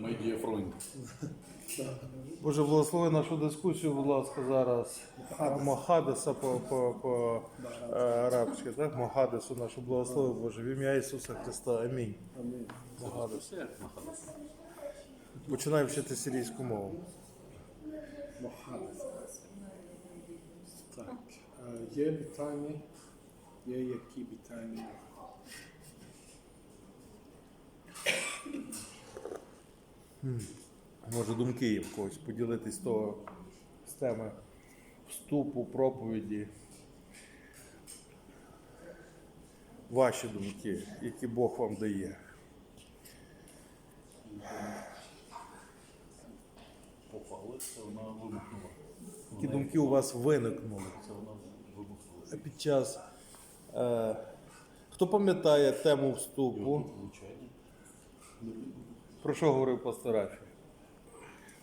my dear friend. Боже, благослови нашу дискусію, будь ласка, зараз. Мохадеса по, по, по е, арабськи, так? Мохадесу нашу благослови, Боже, в ім'я Ісуса Христа. Амінь. Мохадес. Все. Починай вчити сирійську мову. Мохамед. Так. е, Є питання? Є які питання? Може, думки є в когось, поділитись з того з теми вступу, проповіді. Ваші думки, які Бог вам дає. Попали, це вона вибухнула. Які думки у вас виникнули Це вона вибухнула. під час. Е, хто пам'ятає тему вступу? Звичайно. Про що говорив пастор Афі?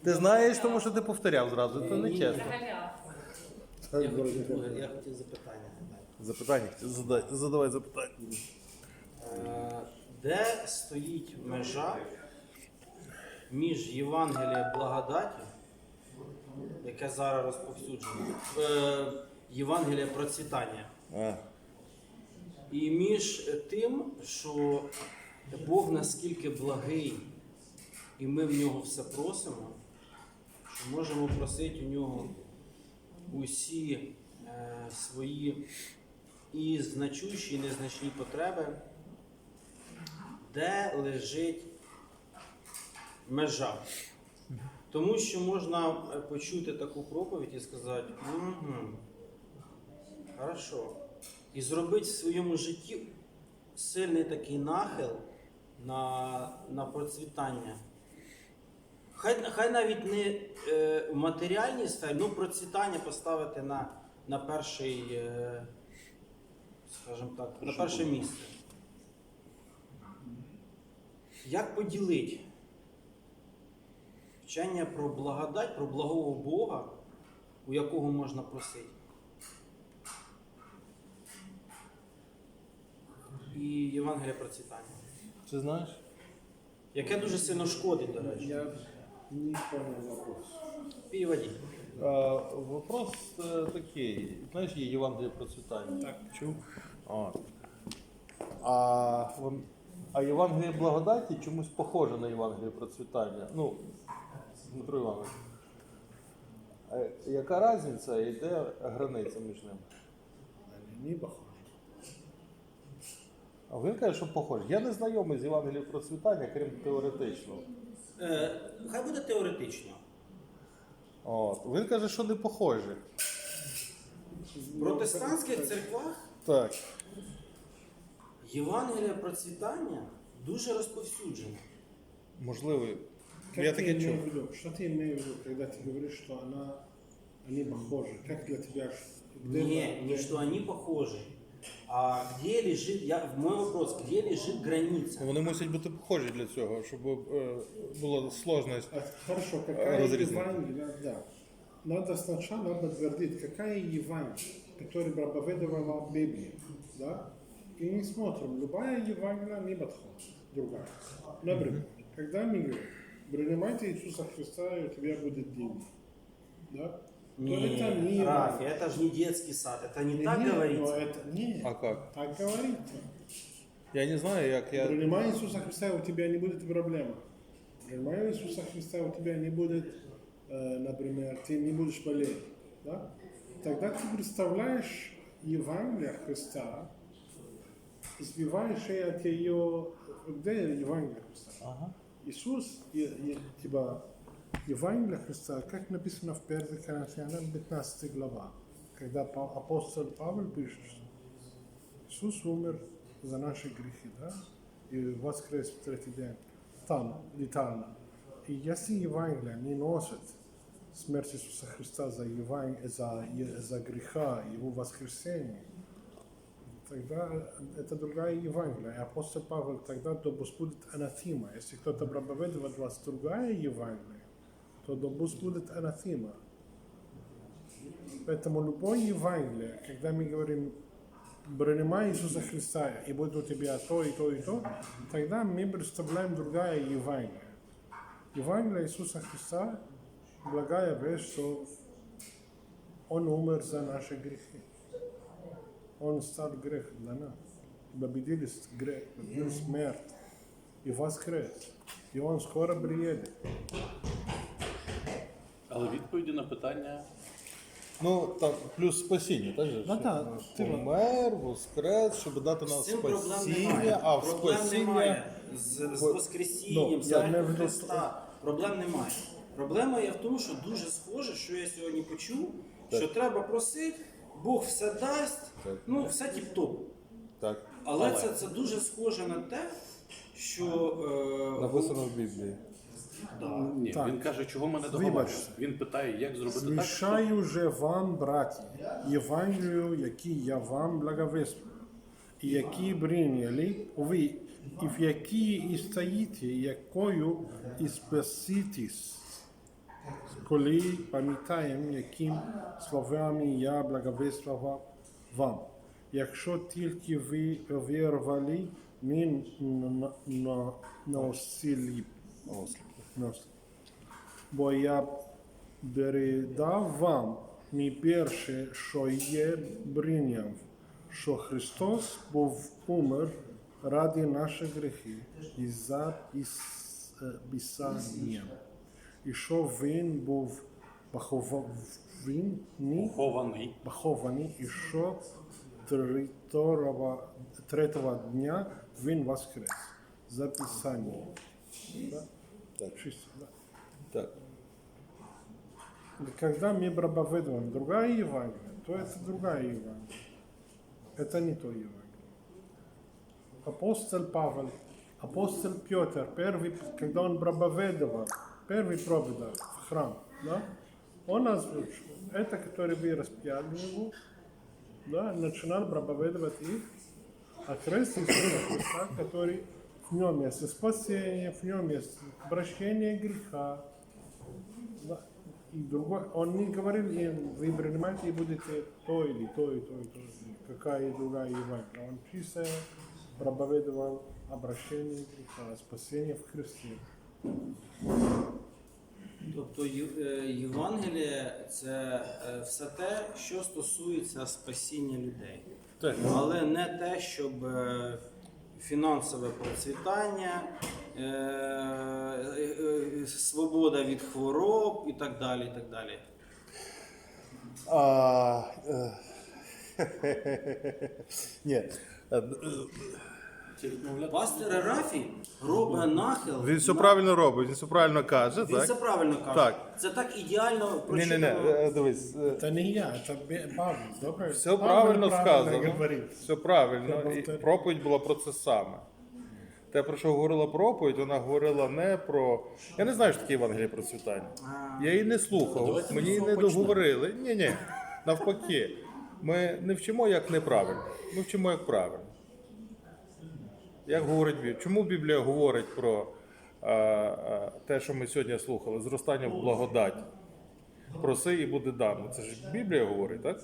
Ти знаєш, тому що ти повторяв зразу, це не чесно. Я хотів, я хотів запитання задати. Запитання, задай, задавай запитання. Е, Де стоїть межа між Євангелієм благодаті, яке зараз розповсюджено, е, Євангеліє процвітання, А, і між тим, що Бог наскільки благий, і ми в нього все просимо, що можемо просити у нього усі е, свої і значущі, і незначні потреби, де лежить межа. Тому що можна е, почути таку проповідь і сказати, угу, хорошо. І зробити в своєму житті сильний такий нахил на, на процвітання. Хай, хай навіть не е, в матеріальній сфері, ну процвітання поставити на, на перший, е, скажімо так, на перше місце. Як поділити вчення про благодать, про благого Бога, у якого можна просити? І Євангелія процвітання, ти знаєш? яке дуже сильно шкодить, до речі. Не понял вопрос. Переводі. А, вопрос е, такий. Знаєш, є Євангеліє процвітання. Так. Чув? От. А, вон- а Євангеліє благодаті чомусь похоже на Євангеліє процвітання. Ну, Дмитро Іванович. е, Яка різниця і де границя між ними? Не похожи. А він каже, що похоже. Я не знайомий з Євангелієм процвітання, крім теоретичного. Е, хай буде теоретично. От. Він каже, що не похожі. В протестантських церквах Так. Євангелія процвітання дуже розповсюджена. Можливо. Как Я ты таке чув. имеешь в виду? Что ты имеешь в виду, когда ты говоришь, что она, они похожи? Как для тебя? где- Не, не что они похожи, а где лежит, я, мой вопрос, где лежит граница? Вони мусять бути похожі для цього, щоб е, була сложність. А, Хорошо, какая Разрезать. Евангелие, да. Надо сначала подтвердить, какая Евангелие, которая проповедовала Библия, да? И не смотрим, любая Евангелие не подходит, другая. Например, когда мы говорим, принимайте Иисуса Христа, и у тебя будет деньги, да? То это Не, Рафи, это же не детский сад, это не Не, так не, но говорится. это не, А як? так говорится. Я не знаю, як я. Принимай Иисуса Христа, у тебя не будет проблемы. Принимай Иисуса Христа, у тебя не будет, э, например, ты не будешь болеть. Да? Тогда ты представляешь Евангелие Христа, сбиваешь и от ее... Где Евангелие Христа? Ага. Иисус, и, и, типа, Евангелие Христа, как написано в 1 Коринфянам 15 глава, когда апостол Павел пишет, что Иисус умер за наши грехи, да, и воскрес в третий день, там, летально. И если Евангелие не носит смерть Иисуса Христа за, Еван... за, за греха, Его воскресение, тогда это другая Евангелие. И апостол Павел тогда то будет анатима. Если кто-то проповедует вас другая Евангелие, то да пусть будет анатима. Поэтому любое Евангелие, когда мы говорим принимай Иисуса Христа, и будет у тебя то, и то, и то, тогда мы представляем другая Евангелие. Евангелие Иисуса Христа, благая весть, что Он умер за наши грехи. Он стал грех для нас. Победили грех, победил смерть и воскрес. И Он скоро приедет. Але відповіді на питання Ну, там плюс спасіння, так же? Ну, так, ти- Помер, воскрес, щоб дати нам З цим проблем спасіння, немає. а в проблем спасіння. немає. З, з Бо- Воскресінням, Ну, з не Христа. Проблем немає. Проблема є в тому, що дуже схоже, що я сьогодні почув, що треба просити, Бог все дасть, Так. ну все тіп-топ. Так, Але, Але. Це, це дуже схоже на те, що е, написано в Біблії. Да. ні, Так. він каже, чого ми не Вибачте. Він питає, як зробити так. Звішаю же вам, браті, Євангелію, який я вам благовествую, і які прийняли ви, і в якій і стоїте, якою і спаситесь, коли пам'ятаємо, яким словами я благовествував вам. Якщо тільки ви вірвали, ми н- н- носили носили. Бо я передав вам не перше, що є прийняв, що Христос був умер ради наших гріхів і за е, Писанням. І що він був похований, Хований. похований, і що третього, третього дня він воскрес. За Писанням. Да? Так. Чисто, да. Так. Когда мы проповедуем другая Евангелие, то это другая Евангелие. Это не то Евангелие. Апостол Павел, апостол Петр, первый, когда он проповедовал, первый проповедовал в храм, да, он озвучил, это, который вы распяли его, да, начинал проповедовать их, а крест Иисуса Христа, который в нем есть спасение, в нем есть прощение греха. И другой, он не говорил им, вы принимаете и будете то или то и то и то, какая и другая Евангелие. Он чисто проповедовал обращение греха, спасение в Христе. Тобто е, Євангеліє це е, все те, що стосується спасіння людей. Так. Але не те, щоб е, фінансове процвітання, е, е, е, свобода від хвороб і так далі. І так далі. А, Ні. Е, е, Чи відмовляти? Пастор Рафі робить нахил. Він все на- правильно робить, він все правильно каже, Він все так? правильно каже. Так. Це так ідеально Ні, ні, ні, прочитано. дивись. е, Это не я, это Бе- Павел. Добрый. Все Павел правильно сказано. говорит. Все правильно. Треба І повторити. проповідь була про це саме. Те, про що говорила проповідь, вона говорила не про. Я не знаю, що таке Євангеліє процвітання. Я її не слухав, Давайте мені ми її з не цього почнемо. договорили. Ні, ні. Навпаки. Ми не вчимо як неправильно. Ми вчимо як правильно. Як говорить Біблія? Чому Біблія говорить про е, е, те, що ми сьогодні слухали, зростання в благодаті? Проси і буде дано. Це ж Біблія говорить, так?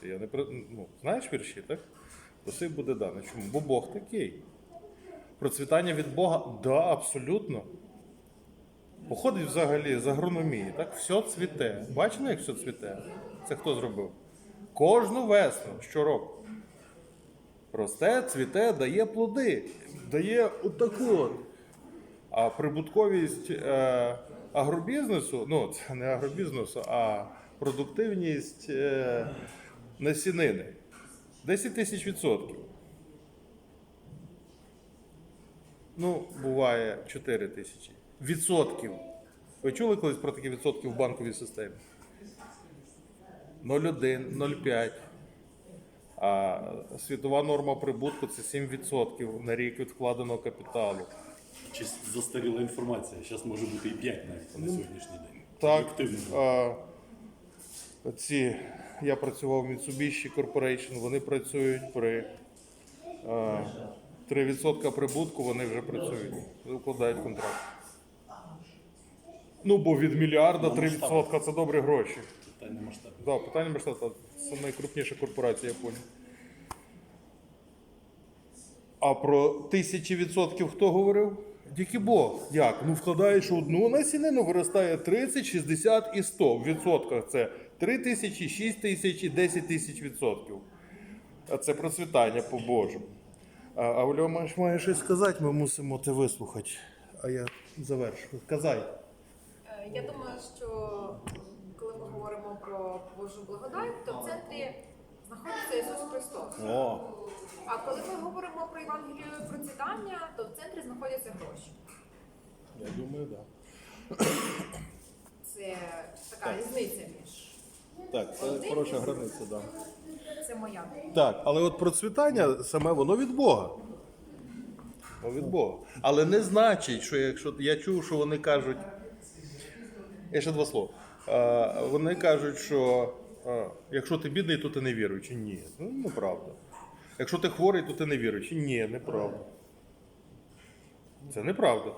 Це я не ну, знаєш вірші, так? Проси і буде дано. Чому? Бо Бог такий. Процвітання від Бога, да, абсолютно. Походить взагалі з агрономії, так? Все цвіте. Бачили, як все цвіте? Це хто зробив? Кожну весну, щороку. Росте, цвіте, дає плоди, дає отаку от. А прибутковість е, агробізнесу, ну це не агробізнесу, а продуктивність е, насінини 10 тисяч відсотків. Ну, буває 4 тисячі. Відсотків. Ви чули колись про такі відсотки в банковій системі? 0,1, 0,5. А світова норма прибутку це 7% на рік від вкладеного капіталу. Чи застаріла інформація? Зараз може бути і 5 навіть на сьогоднішній день. Так, а, ці, я працював в Mitsubishi Corporation, вони працюють при а, 3% прибутку, вони вже працюють, укладають контракт. Ну, бо від мільярда 3% це добрі гроші. Питання масштабне. Да, питання Мерседеса це найкрупніша корпорація Японії. А про тисячі відсотків хто говорив? Тільки Бог. Як? Ну вкладаєш одну насінину, виростає 30, 60 і 100. В відсотках це 3 тисячі, 6 тисяч і 10 тисяч відсотків. А це процвітання по Божому. А, а Оля, маєш, має щось сказати, ми мусимо те вислухати. А я завершу. Казай. Е, Я думаю, що говоримо про Божу благодать, то в центрі знаходиться Ісус Христос. О, А коли ми говоримо про Євангелію процвітання, то в центрі знаходяться гроші. я думаю, так. Це така різниця між Так, це хороша границя, так. Да. це моя. Так, але от процвітання саме воно від Бога. Воно від Бога. Але не значить, що якщо я чув, що вони кажуть. Я ще два слова. Вони кажуть, що якщо ти бідний, то ти не віруючий. Ні, ну неправда. Якщо ти хворий, то ти не віруючий. Ні, неправда. Це неправда.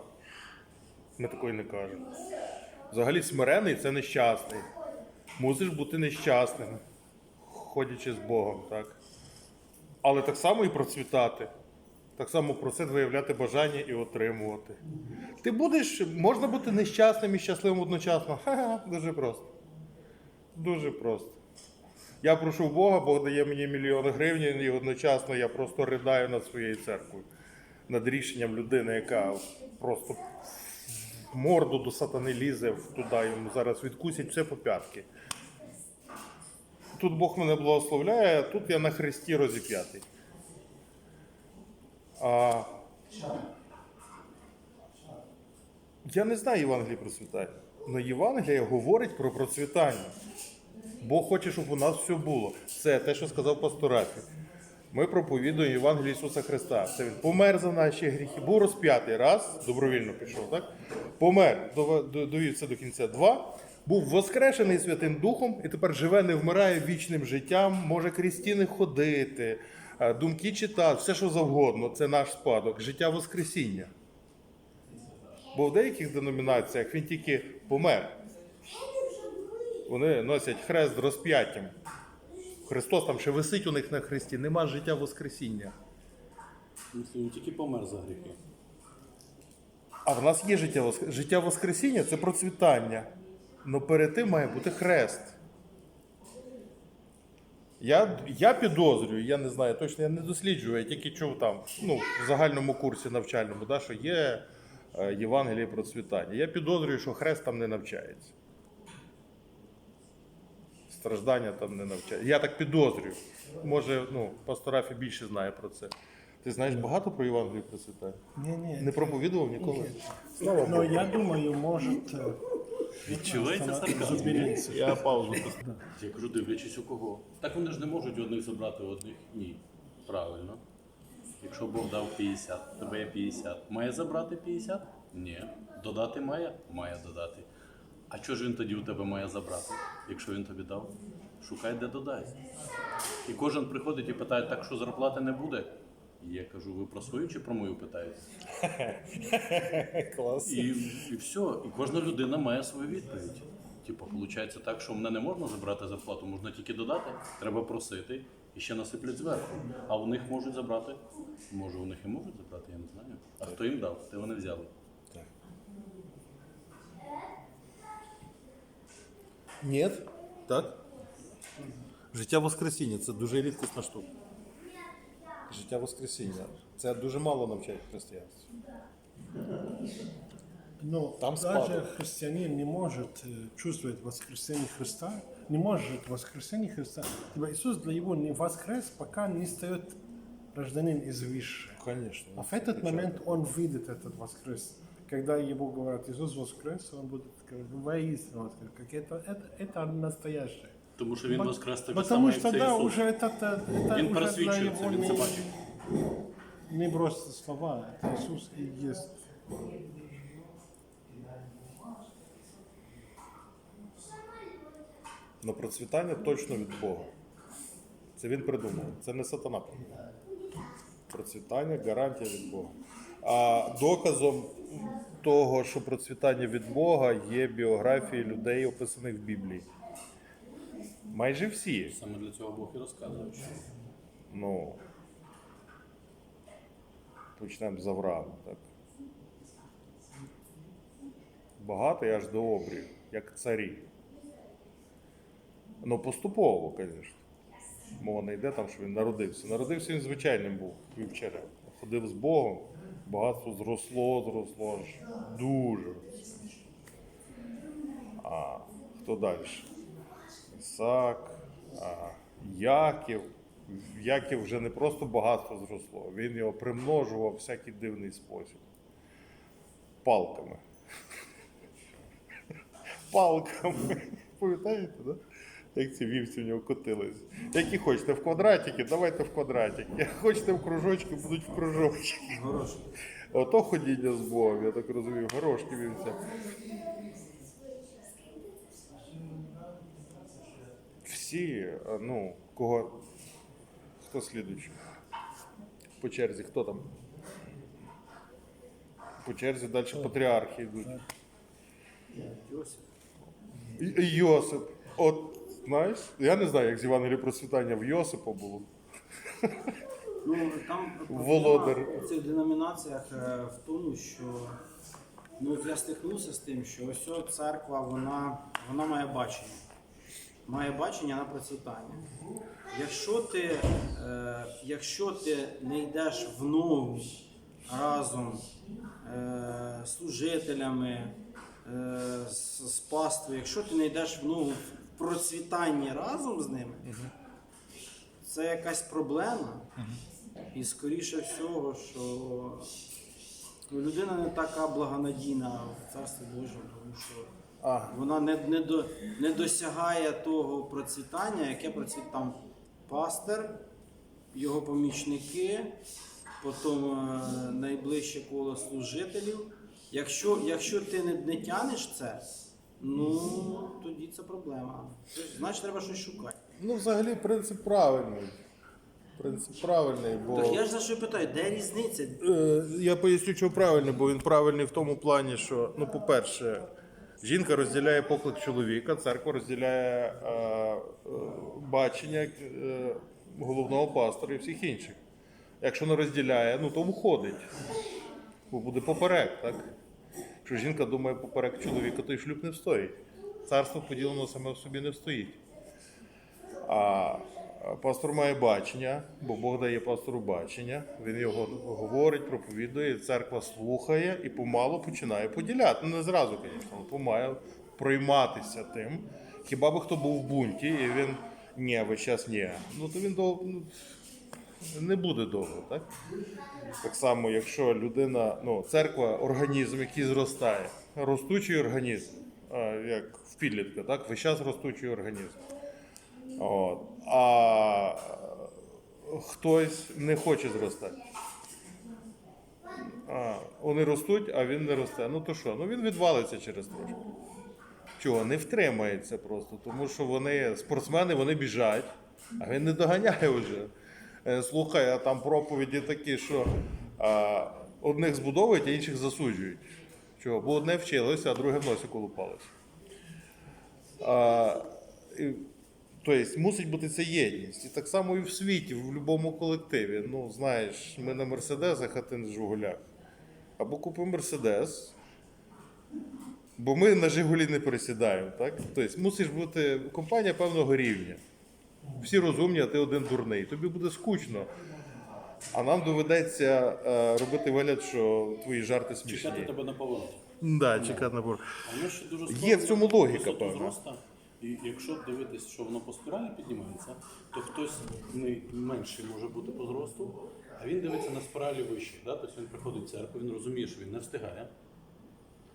Ми такої не кажемо. Взагалі смирений це нещасний. Мусиш бути нещасним ходячи з Богом, так? Але так само і процвітати. Так само просити виявляти бажання і отримувати. Ти будеш, можна бути нещасним і щасливим одночасно. Ха-ха, дуже просто. Дуже просто. Я прошу Бога, Бог дає мені мільйон гривень, і одночасно я просто ридаю над своєю церквою, над рішенням людини, яка просто морду до сатани лізе, туди йому зараз відкусять все по п'ятки. Тут Бог мене благословляє, а тут я на хресті розіп'ятий. А... Я не знаю Євангелії процвітання. Але Євангелія говорить про процвітання. Бог хоче, щоб у нас все було. Це те, що сказав пастор Рафі. Ми проповідуємо Євангелію Ісуса Христа. Це Він помер за наші гріхи, був розп'ятий раз, добровільно пішов, так? Помер, дов- до- довів це до кінця. Два. Був воскрешений Святим Духом і тепер живе, не вмирає вічним життям, може крізь стіни ходити, думки читати, все, що завгодно. Це наш спадок, життя Воскресіння. Бо в деяких деномінаціях він тільки помер. Вони носять хрест з розп'яттям. Христос там ще висить у них на хресті, нема життя Воскресіння. Він тільки помер за гріхи. А в нас є життя Воск- життя Воскресіння це процвітання. Но перед тим має бути хрест. Я, я підозрюю, я не знаю, точно я не досліджую, я тільки чув там, ну, в загальному курсі навчальному, да, що є е, Євангеліє процвітання. Я підозрюю, що хрест там не навчається. Страждання там не навчається. Я так підозрюю. Може, ну, пастор Рафі більше знає про це. Ти знаєш багато про Євангеліє процвітання? Не, не. Не проповідував ніколи? Слава Но Богу. я думаю, может э, Відчувається сарказм. Я паузу. Я кажу, дивлячись у кого. Так вони ж не можуть одних забрати одних. Ні. Правильно. Якщо Бог дав 50, тебе є 50. Має забрати 50? Ні. Додати має? Має додати. А чого ж він тоді у тебе має забрати, якщо він тобі дав? Шукай, де додасть. І кожен приходить і питає, так що зарплати не буде? І я кажу, ви про свою чи про мою питаєте? Клас. І, і все. І кожна людина має свою відповідь. Типу, виходить так, що мене не можна забрати зарплату, можна тільки додати, треба просити і ще насиплять зверху. А у них можуть забрати. Може, у них і можуть забрати, я не знаю. А хто їм дав? Де вони взяли? Ні. Так? Життя Воскресіння це дуже рідкісна штука. Життя Воскресіння. Це дуже мало навчають християнстві. Но Там даже спадок. христианин не может э, чувствовать воскресение Христа, не может воскресение Христа. Ибо Иисус для его не воскрес, пока не стает гражданин из высшего. Конечно. А в этот момент он видит этот воскрес. Когда ему говорят, Иисус воскрес, он будет говорить, воистину воскрес. Как это, это, это настоящее. Тому що він Пот- воскрес так Потому само, что як це да, Ісус. уже это, это, это Він уже для просвічується, его він це не, бачить. не просто слова, это Иисус и есть. Но процвітання точно від Бога. Це він придумав. Це не сатана придумав. Процвітання гарантія від Бога. А доказом того, що процвітання від Бога є біографії людей, описаних в Біблії. Майже всі. Саме для цього Бог і розказує. що Ну, почнемо з Авраама. Так? багатий аж до обрію, як царі. Ну, поступово, звісно. Мова не йде там, що він народився. Народився він звичайним був вівчарем. Ходив з Богом, багатство зросло, зросло аж дуже. А хто далі? Ісак, Яків. Яків вже не просто багатство зросло, він його примножував всякий дивний спосіб. Палками. Палками. Пам'ятаєте, да? Як ці вівці в нього котились. Які хочете в квадратики, давайте в квадратики. Хочете в кружочки, будуть в кружочки. Ото ходіння з Богом, я так розумію, горошки вівця. Всі, е, ну, кого. Хто слідуючий? По черзі, хто там? По черзі далі патріархи йдуть. Йосип. Йосип. От, знаєш, я не знаю, як з Євангелія просвітання в Йосипа було. Ну, там Володар. у цих деномінаціях е, в тому, що ну, я стикнувся з тим, що ось ця церква вона, вона має бачення. Має бачення на процвітання. Якщо ти, е, якщо ти не йдеш в ногу разом е, з служителями, е, з, з паствою, якщо ти не йдеш в ногу в процвітанні разом з ними, це якась проблема. І скоріше всього, що ну, людина не така благонадійна в Царстві Божому, тому що А, вона не, не, до, не досягає того процвітання, яке процвіт там пастир, його помічники, потім е, найближче коло служителів. Якщо, якщо ти не, не тянеш це, ну тоді це проблема. Значить, треба щось шукати. ну, взагалі, принцип правильний. Принцип правильний, бо. Так я ж за що питаю, де різниця? Е, Я поясню, чому правильний, бо він правильний в тому плані, що, ну, по-перше, жінка розділяє поклик чоловіка, церква розділяє е, е, бачення е, головного пастора і всіх інших. Якщо не розділяє, ну то виходить. Бо буде поперек, так? Якщо жінка думає поперек чоловіка, то й шлюб не встоїть. Царство поділено саме в собі не встоїть. А пастор має бачення, бо Бог дає пастору бачення. Він його говорить, проповідує, церква слухає і помалу починає поділяти. Ну, не зразу, звісно, але помає пройматися тим. Хіба би хто був в бунті, і він ні, весь час ні. Ну то він довго ну, не буде довго, так? Так само, якщо людина, ну, церква організм, який зростає, ростучий організм, як в підлітка, так? Весь час ростучий організм. От. А хтось не хоче зростати. А, вони ростуть, а він не росте. Ну то що? Ну він відвалиться через трошки. Чого? Не втримається просто, тому що вони спортсмени, вони біжать, а він не доганяє вже. Е, Слухай, а там проповіді такі, що а, одних збудовують, а інших засуджують. Чого? Бо одне вчилося, а друге в носі колупалося. Тобто мусить бути ця єдність. І так само і в світі, в будь-якому колективі. Ну, знаєш, ми на Мерседесах, а ти на Жигулях. Або купи Мерседес, бо ми на Жигулі не пересідаємо. Так? Тобто мусиш бути компанія певного рівня. Всі розумні, а ти один дурний. Тобі буде скучно. А нам доведеться е, робити вигляд, що твої жарти смішні. Чекати тебе на повороті. Да, чекати на пор. А воно ще дуже Є в цьому логіка, зроста. І якщо дивитись, що воно по спіралі піднімається, то хтось не менший може бути по зросту, а він дивиться на спіралі вище. Да? Тобто він приходить в церкву, він розуміє, що він не встигає,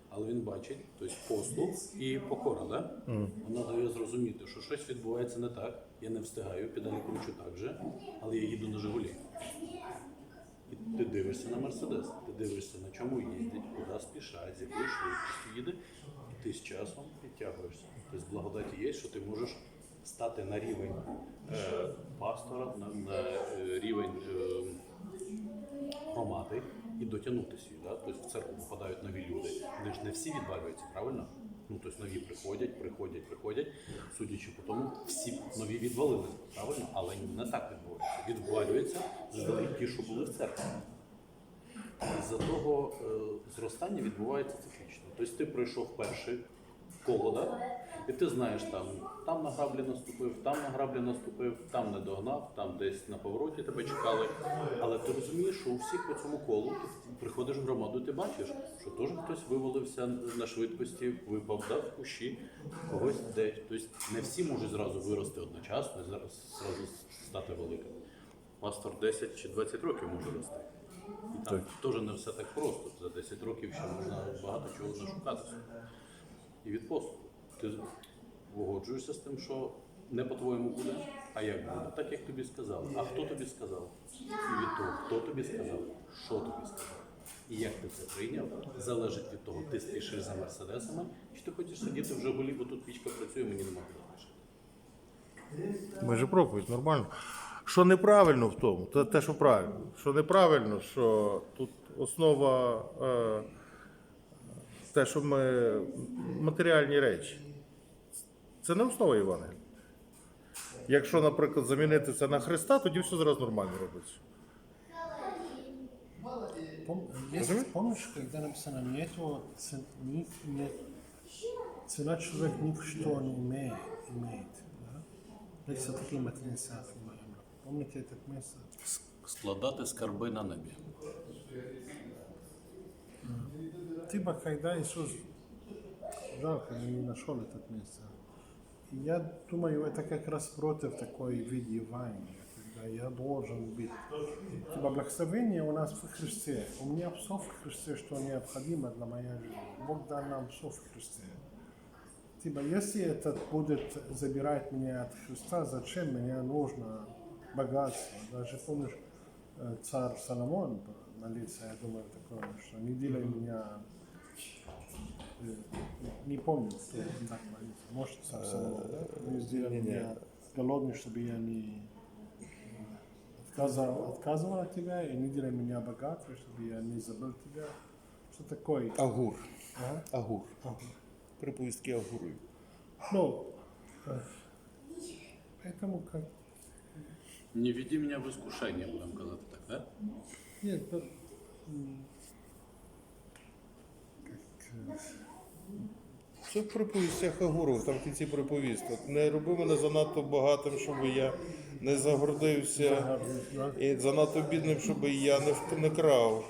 але він бачить, тобто послуг і покора. Да? Вона дає зрозуміти, що щось відбувається не так, я не встигаю, педалі кручу так же, але я їду на Жигулі. І ти дивишся на Мерседес, ти дивишся, на чому їздить, куди спішає, з якою швидкістю їде, і ти з часом підтягуєшся. Тобто благодаті є, що ти можеш стати на рівень е, пастора, на, на е, рівень е, громади і дотягнутися. Да? Тобто в церкву попадають нові люди. Вони ж не всі відвалюються, правильно? Ну, тобто нові приходять, приходять, приходять. Судячи по тому, всі нові відвалилися, правильно? Але не так відбувається. Відвалюються заздалегідь ті, що були в церкві. з-за того е, зростання відбувається циклічно. Тобто ти пройшов перше коло, да? і ти знаєш, там, там на граблі наступив, там на граблі наступив, там не догнав, там десь на повороті тебе чекали. Але ти розумієш, що у всіх по цьому колу ти приходиш в громаду, ти бачиш, що теж хтось вивалився на швидкості, випав да, в кущі, когось десь. Тобто не всі можуть зразу вирости одночасно, і зараз зразу стати великим. Пастор 10 чи 20 років може рости. І там теж не все так просто. За 10 років ще можна багато чого нашукатися. І від поступу. Ти погоджуєшся з тим, що не по-твоєму буде, а як буде? Так як тобі сказали. А хто тобі сказав? І від того, хто тобі сказав, що тобі сказав. І як ти це прийняв, залежить від того, ти спішиш за мерседесами, чи ти хочеш сидіти в Жигулі, бо тут пічка працює, мені нема спішити. Ж проповідь, нормально. Що неправильно в тому, те, те, що правильно. Що неправильно, що тут основа е, те, що ми матеріальні речі. Це не основа Євангелія. Якщо, наприклад, замінити це на Христа, тоді все зразу нормально робиться. Пом- помнишь, когда написано нету, ц- ни- нет, цена человек ничто не имеет, имеет да? Такие материализации Помните это место? Складати скарби на небі. Типа, когда Иисус, жалко, я не нашел этот место. Я думаю, это как раз против такой вид Евангелия, когда я должен быть. Типа, благословение у нас в Христе. У меня все в Христе, что необходимо для моей жизни. Бог дал нам все в Христе. Типа, если это будет забирать меня от Христа, зачем мне нужно богатство? Даже помнишь, э, царь Соломон молится, я думаю, такое, что не делай меня не помню, кто так молится. Может, Соломон, да? Не сделай не-не. меня голодным, чтобы я не отказывал, отказывал от тебя, и не делай меня богатым, чтобы я не забыл тебя. Что такое? Агур. Ага. Агур. Ага. Приповістки Агурою. Ну, э, поэтому как... Не веди мене в іскушення, будемо казати так, да? Нет, как... Це в приповістях Агуру, там в кінці приповісток. Не роби мене занадто багатим, щоб я не загордився, і занадто бідним, щоб я не, не крав.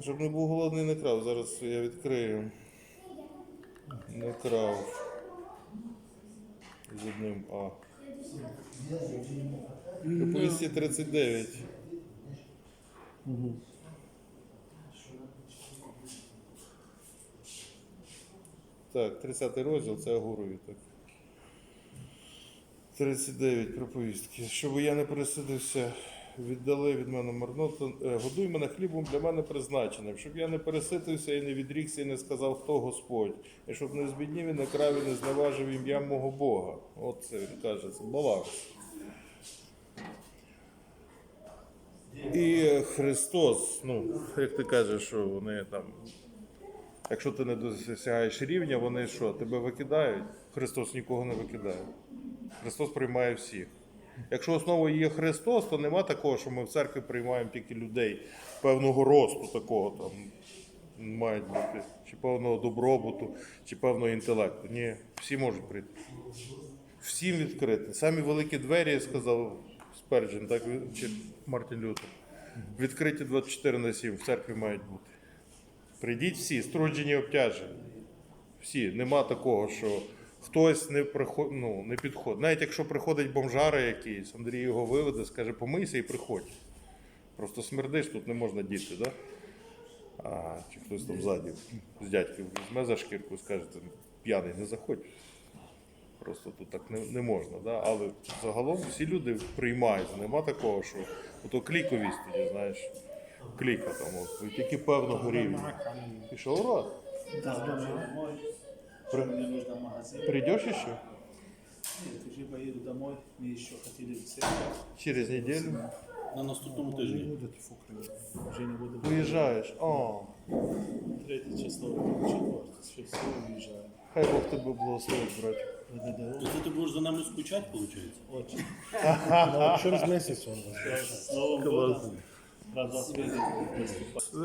Щоб не був голодний, не крав. Зараз я відкрию. Не крав. З одним А. Приповісті 39. Так, 30 розділ це. Так. 39 приповістки. Щоб я не пересидився, віддали від мене марноту, е, годуй мене хлібом для мене призначеним, щоб я не переситився і не відрікся, і не сказав, хто Господь, і щоб не збіднів і не крав і не зневажив ім'я мого Бога. От це він каже, це баланс. І Христос, ну, як ти кажеш, що вони там, якщо ти не досягаєш рівня, вони що, тебе викидають? Христос нікого не викидає. Христос приймає всіх. Якщо основою є Христос, то нема такого, що ми в церкві приймаємо тільки людей певного росту такого там мають бути, чи певного добробуту, чи певного інтелекту. Ні, всі можуть прийти. Всім відкрити. Самі великі двері, сказав Сперджен, так чи Мартін Лютер. Відкриті 24 на 7 в церкві мають бути. Прийдіть всі, струджені обтяжені. Всі. Нема такого, що хтось не приход... ну, не підходить. Навіть якщо приходить бомжара якийсь, Андрій його виведе, скаже, помийся і приходь. Просто смердиш, тут не можна діти, да? А, чи хтось там ззаді з дядьків візьме за шкірку і скаже, п'яний, не заходь. Просто тут так не, не можна. Да? Але загалом всі люди приймають. Нема такого, що ото кліковість тоді, знаєш, кліка там, от, тільки певного рівня. Пішов рот. Домой. При- Мне нужно в магазин. Прийдеш ще? Нет, уже поеду домой. Мы еще хотели в церковь. Через неділю. На наступному тижні. Люди фукают. Уже не буду. Виїжджаєш. О, Третье число, четвертое. Все, все уезжаю. хай Бог тебе благословить, брат. То це ти будеш за нами скучати, виходить? Очень. Через месяц он. С Новым годом.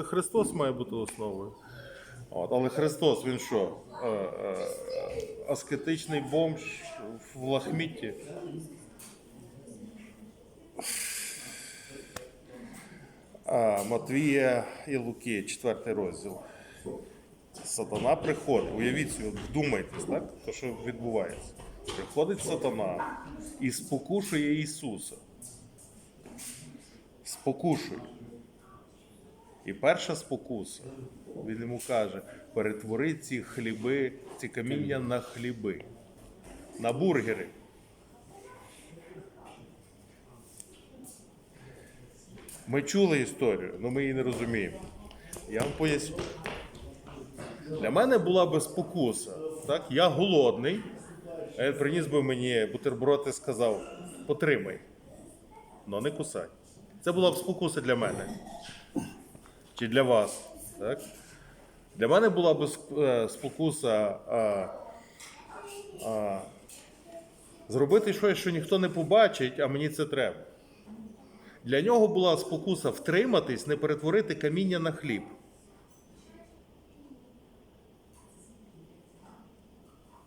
Христос має бути основою. От, але Христос, він що? Е, е, аскетичний бомж в лахмітті. Матвія і Луки, четвертий розділ. Сатана приходить. Уявіть вдумайтесь, так? То, що відбувається. Приходить сатана і спокушує Ісуса. Спокушує. І перша спокуса, він йому каже: перетвори ці хліби, ці каміння на хліби, на бургери. Ми чули історію, але ми її не розуміємо. Я вам поясню. Для мене була би спокуса. Так? Я голодний, а він приніс би мені бутерброд і сказав: потримай, але не кусай. Це була б спокуса для мене чи для вас. Так? Для мене була б е, спокуса а, а, зробити щось, що ніхто не побачить, а мені це треба. Для нього була спокуса втриматись, не перетворити каміння на хліб.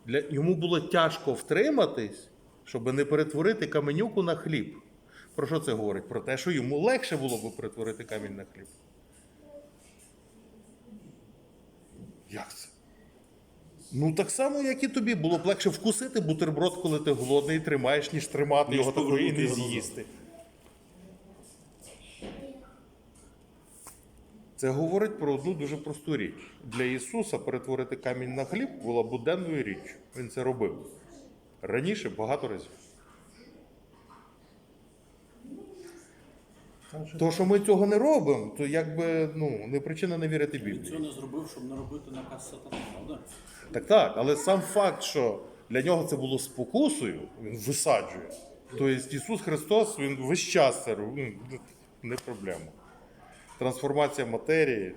Для, йому було тяжко втриматись, щоб не перетворити каменюку на хліб. Про що це говорить? Про те, що йому легше було б перетворити камінь на хліб. Як це? Ну так само, як і тобі, було б легше вкусити бутерброд, коли ти голодний тримаєш, ніж тримати Ніж його такою і не з'їсти. Це говорить про одну дуже просту річ. Для Ісуса перетворити камінь на хліб була буденною річчю. Він це робив. Раніше багато разів. То, що ми цього не робимо, то якби ну, не причина не вірити Він Біблії. цього не зробив, щоб не робити наказ сатани, правда? Так, так, але сам факт, що для нього це було спокусою, він висаджує. Тобто Ісус Христос, він весь час це робив, ну, не проблема. Трансформація матерії.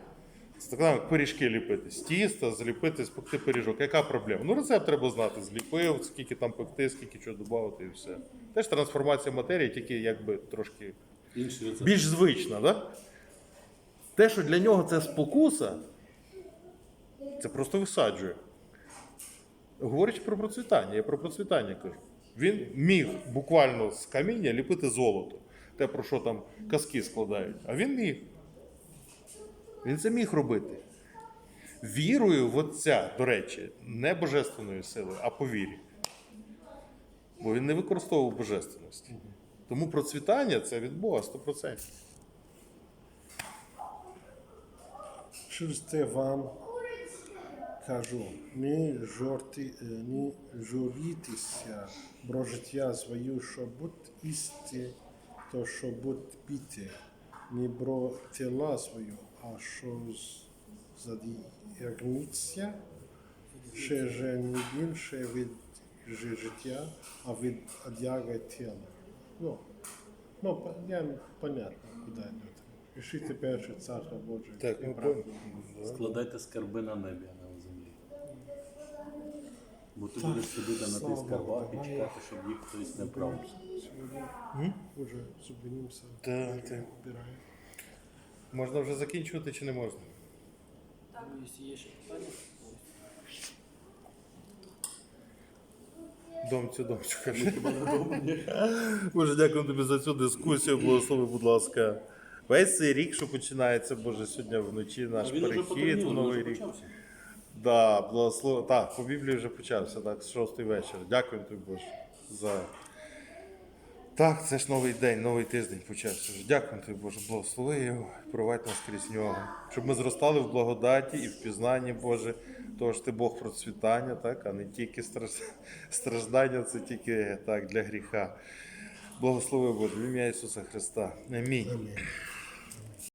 Це так само, як пиріжки ліпити. З тіста, зліпити, спекти пиріжок. Яка проблема? Ну, рецепт треба знати. Зліпив, скільки там пекти, скільки чого додати і все. Теж трансформація матерії, тільки якби трошки Інший рецепт. більш звична, да? Те, що для нього це спокуса, це просто висаджує. Говорячи про процвітання, я про процвітання кажу. Він міг буквально з каміння ліпити золото. Те, про що там казки складають. А він міг. Він це міг робити. Вірою в Отця, до речі, не божественною силою, а по вірі. Бо він не використовував божественності. Тому процвітання це від Бога 100%. Через те вам кажу, не, жорти, е, не журітеся про життя своє, що будь істи, то що будь піти, не про тіла свою, а що задягнуться, ще же не більше від життя, а від одяга тіла. Ну, ну, по- я понятно, куди йдете. Пишіть перше царство Боже. Так, ну, правду. Складайте скарби на небі, а не на землі. Бо ти будеш сидіти на тих скарбах і давай. чекати, щоб їх хтось не брав. Сьогодні Уже зупинимося. Так. Можна вже закінчувати чи не можна? Якщо є ще питання. Домцю, домцю, кажи. Боже, дякую тобі за цю дискусію. Благослови, будь ласка. Весь цей рік, що починається, Боже, сьогодні вночі наш він уже перехід в він новий вже рік. почався. Да, благослов... Так, по Біблії вже почався, так, з шостий вечір. Дякую тобі, Боже, за. Так, це ж новий день, новий тиждень почався. Дякую тобі, Боже, благослови його, провадь нас крізь нього. Щоб ми зростали в благодаті і в пізнанні, Боже, того ж ти Бог процвітання, так, а не тільки страждання, це тільки так, для гріха. Благослови Боже, в ім'я Ісуса Христа. Амінь.